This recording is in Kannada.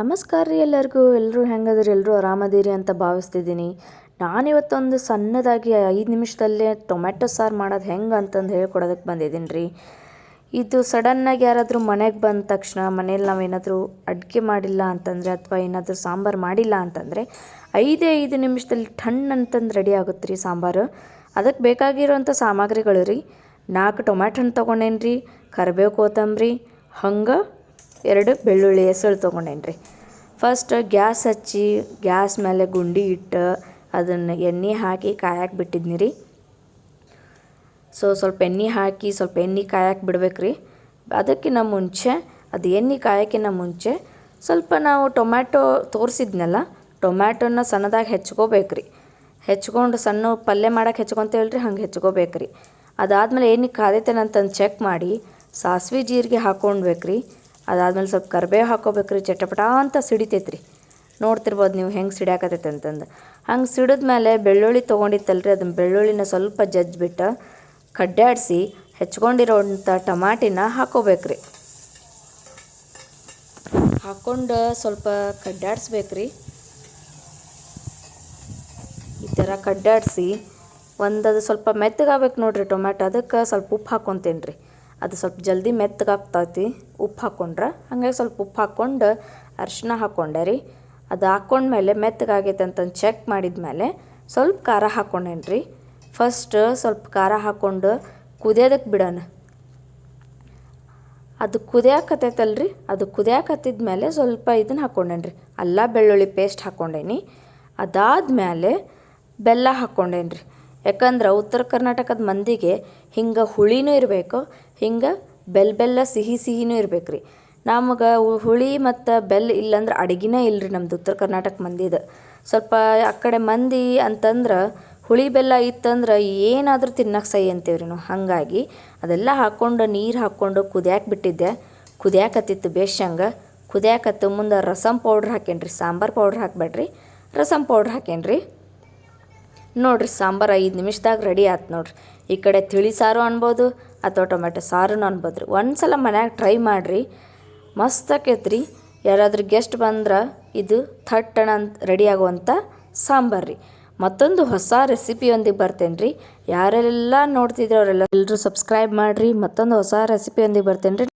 ನಮಸ್ಕಾರ ರೀ ಎಲ್ಲರಿಗೂ. ಎಲ್ಲರೂ ಹೆಂಗದಿರಿ? ಎಲ್ಲರೂ ಆರಾಮದಿರಿ ಅಂತ ಭಾವಿಸ್ತಿದ್ದೀನಿ. ನಾನಿವತ್ತೊಂದು ಸಣ್ಣದಾಗಿ ಐದು ನಿಮಿಷದಲ್ಲೇ ಟೊಮೆಟೊ ಸಾರು ಮಾಡೋದು ಹೆಂಗೆ ಅಂತಂದು ಹೇಳ್ಕೊಡೋದಕ್ಕೆ ಬಂದಿದ್ದೀನಿ ರೀ. ಇದು ಸಡನ್ನಾಗಿ ಯಾರಾದರೂ ಮನೆಗೆ ಬಂದ ತಕ್ಷಣ ಮನೇಲಿ ನಾವೇನಾದರೂ ಅಡುಗೆ ಮಾಡಿಲ್ಲ ಅಂತಂದರೆ ಅಥವಾ ಏನಾದರೂ ಸಾಂಬಾರು ಮಾಡಿಲ್ಲ ಅಂತಂದರೆ ಐದೇ ಐದು ನಿಮಿಷದಲ್ಲಿ ಠಣ್ ಅಂತಂದು ರೆಡಿ ಆಗುತ್ತೆ ರೀ ಸಾಂಬಾರು. ಅದಕ್ಕೆ ಬೇಕಾಗಿರೋಂಥ ಸಾಮಗ್ರಿಗಳು ರೀ. ನಾಲ್ಕು ಟೊಮ್ಯಾಟೊ ಹಣ್ಣು ತೊಗೊಂಡೇನ್ರಿ. ಕರಿಬೇವು ಕೊತ್ತಂಬರಿ. ಹಂಗೆ ಎರಡು ಬೆಳ್ಳುಳ್ಳಿ ಹೆಸಳು ತೊಗೊಂಡೇನಿ ರೀ ಫಸ್ಟ್ ಗ್ಯಾಸ್ ಹಚ್ಚಿ, ಗ್ಯಾಸ್ ಮೇಲೆ ಗುಂಡಿ ಇಟ್ಟು ಅದನ್ನು ಎಣ್ಣೆ ಹಾಕಿ ಕಾಯಕ್ಕೆ ಬಿಟ್ಟಿದ್ನಿ ರೀ ಸೊ ಸ್ವಲ್ಪ ಎಣ್ಣೆ ಹಾಕಿ, ಸ್ವಲ್ಪ ಎಣ್ಣೆ ಕಾಯಕ್ಕೆ ಬಿಡ್ಬೇಕು ರೀ ಅದಕ್ಕಿಂತ ಮುಂಚೆ, ಅದು ಎಣ್ಣೆ ಕಾಯಕ್ಕಿಂತ ಮುಂಚೆ ಸ್ವಲ್ಪ ನಾವು ಟೊಮ್ಯಾಟೊ ತೋರಿಸಿದ್ನಲ್ಲ, ಟೊಮ್ಯಾಟೊನ ಸಣ್ಣದಾಗಿ ಹೆಚ್ಕೋಬೇಕು ರೀ ಹೆಚ್ಕೊಂಡು ಸಣ್ಣ ಪಲ್ಯ ಮಾಡಕ್ಕೆ ಹೆಚ್ಕೊತೇವಲ್ಲ ರೀ ಹಂಗೆ ಹೆಚ್ಕೋಬೇಕು ರೀ ಅದಾದಮೇಲೆ ಎಣ್ಣೆ ಕಾದೈತೇನಂತಂದು ಚೆಕ್ ಮಾಡಿ, ಸಾಸಿವೆ ಜೀರಿಗೆ ಹಾಕ್ಕೊಂಡ್ಬೇಕು ರೀ ಅದಾದ್ಮೇಲೆ ಸ್ವಲ್ಪ ಕರಿಬೇವು ಹಾಕೋಬೇಕ್ರಿ ರೀ ಚಟಪಟ ಅಂತ ಸಿಡಿತೈತ್ರಿ. ನೋಡ್ತಿರ್ಬೋದು ನೀವು ಹೆಂಗೆ ಸಿಡ್ಯಾಕತೈತೆ ಅಂತಂದು. ಹಂಗೆ ಸಿಡಿದ್ಮೇಲೆ ಬೆಳ್ಳುಳ್ಳಿ ತೊಗೊಂಡಿತ್ತಲ್ರಿ ಅದನ್ನ ಬೆಳ್ಳುಳ್ಳಿನ ಸ್ವಲ್ಪ ಜಜ್ಜಿಬಿಟ್ಟು ಕಡ್ಡಾಡಿಸಿ ಹೆಚ್ಕೊಂಡಿರೋಂಥ ಟಮಾಟಿನ ಹಾಕ್ಕೋಬೇಕು ರೀ ಹಾಕ್ಕೊಂಡು ಸ್ವಲ್ಪ ಕಡ್ಡಾಡಿಸ್ಬೇಕು ರೀ ಈ ಥರ ಕಡ್ಡಾಡಿಸಿ ಒಂದದು ಸ್ವಲ್ಪ ಮೆತ್ತಗಾಗ್ಬೇಕು ನೋಡಿರಿ ಟೊಮ್ಯಾಟೊ, ಅದಕ್ಕೆ ಸ್ವಲ್ಪ ಉಪ್ಪು ಹಾಕ್ಕೊತೇನೆ ರೀ ಅದು ಸ್ವಲ್ಪ ಜಲ್ದಿ ಮೆತ್ತಗಾಗ್ತೈತಿ. ಉಪ್ಪು ಹಾಕ್ಕೊಂಡ್ರೆ ಹಾಗಾಗಿ ಸ್ವಲ್ಪ ಉಪ್ಪು ಹಾಕ್ಕೊಂಡು ಅರಿಶಿನ ಹಾಕ್ಕೊಂಡೆ ರೀ. ಅದು ಹಾಕ್ಕೊಂಡ್ಮೇಲೆ ಮೆತ್ತಗಾಗೈತೆ ಅಂತಂದು ಚೆಕ್ ಮಾಡಿದ್ಮೇಲೆ ಸ್ವಲ್ಪ ಖಾರ ಹಾಕ್ಕೊಂಡೇನಿ ರೀ. ಫಸ್ಟ್ ಸ್ವಲ್ಪ ಖಾರ ಹಾಕ್ಕೊಂಡು ಕುದಿಯೋದಕ್ಕೆ ಬಿಡೋಣ. ಅದು ಕುದಿಯಾಕತ್ತೈತಲ್ಲ ರೀ. ಅದು ಕುದಿಯಾಕತ್ತಿದ್ಮೇಲೆ ಸ್ವಲ್ಪ ಇದನ್ನ ಹಾಕ್ಕೊಂಡೇನಿ ರೀ. ಅಲ್ಲ ಬೆಳ್ಳುಳ್ಳಿ ಪೇಸ್ಟ್ ಹಾಕ್ಕೊಂಡೇನಿ ಅದಾದ್ಮೇಲೆ ಬೆಲ್ಲ ಹಾಕ್ಕೊಂಡೇನಿ ರೀ. ಯಾಕಂದ್ರೆ ಉತ್ತರ ಕರ್ನಾಟಕದ ಮಂದಿಗೆ ಹಿಂಗೆ ಹುಳಿನೂ ಇರಬೇಕು, ಹಿಂಗೆ ಬೆಲ್ಲ ಬೆಲ್ಲ ಸಿಹಿ ಸಿಹಿನೂ ಇರ್ಬೇಕು ರೀ ನಮಗೆ ಹುಳಿ ಮತ್ತು ಬೆಲ್ಲ ಇಲ್ಲಂದ್ರೆ ಅಡ್ಗೆನೇ ಇಲ್ಲ ರೀ ನಮ್ದು ಉತ್ತರ ಕರ್ನಾಟಕ ಮಂದಿದು. ಸ್ವಲ್ಪ ಆ ಕಡೆ ಮಂದಿ ಅಂತಂದ್ರೆ ಹುಳಿ ಬೆಲ್ಲ ಇತ್ತಂದ್ರೆ ಏನಾದರೂ ತಿನ್ನಕ್ಕೆ ಸೈ ಅಂತೀವಿ ರೀ ನಾವು. ಹಾಗಾಗಿ ಅದೆಲ್ಲ ಹಾಕ್ಕೊಂಡು ನೀರು ಹಾಕ್ಕೊಂಡು ಕುದಿಯಾಕೆ ಬಿಟ್ಟಿದ್ದೆ. ಕುದಿಯಾಕತ್ತಿತ್ತು ಬೇಷಂಗೆ. ಕುದಿಯಾಕತ್ತು ಮುಂದೆ ರಸಮ್ ಪೌಡ್ರ್ ಹಾಕೇನ್ರಿ, ಸಾಂಬಾರು ಪೌಡ್ರ್ ಹಾಕಬೇಡ್ರಿ. ರಸಮ್ ಪೌಡ್ರ್ ಹಾಕೇನಿ ರೀ ನೋಡ್ರಿ ಸಾಂಬಾರು ಐದು ನಿಮಿಷದಾಗ ರೆಡಿ ಆಯ್ತು ನೋಡ್ರಿ. ಈ ಕಡೆ ತಿಳಿ ಸಾರು ಅನ್ಬೋದು ಅಥವಾ ಟೊಮೆಟೊ ಸಾರು ಅನ್ಬೋದು ರೀ ಒಂದು ಸಲ ಮನ್ಯಾಗ ಟ್ರೈ ಮಾಡಿರಿ. ಮಸ್ತ್ ಆಕೈತೆ ರೀ ಯಾರಾದರೂ ಗೆಸ್ಟ್ ಬಂದ್ರೆ ಇದು ಥಟ್ಟಣ ಅಂತ ರೆಡಿ ಆಗುವಂಥ ಸಾಂಬಾರು ರೀ ಮತ್ತೊಂದು ಹೊಸ ರೆಸಿಪಿಯೊಂದಿಗೆ ಬರ್ತೇನೆ ರೀ ಯಾರೆಲ್ಲ ನೋಡ್ತಿದ್ರೆ ಅವರೆಲ್ಲ ಎಲ್ಲರೂ ಸಬ್ಸ್ಕ್ರೈಬ್ ಮಾಡಿರಿ. ಮತ್ತೊಂದು ಹೊಸ ರೆಸಿಪಿಯೊಂದಿಗೆ ಬರ್ತೇನೆ ರೀ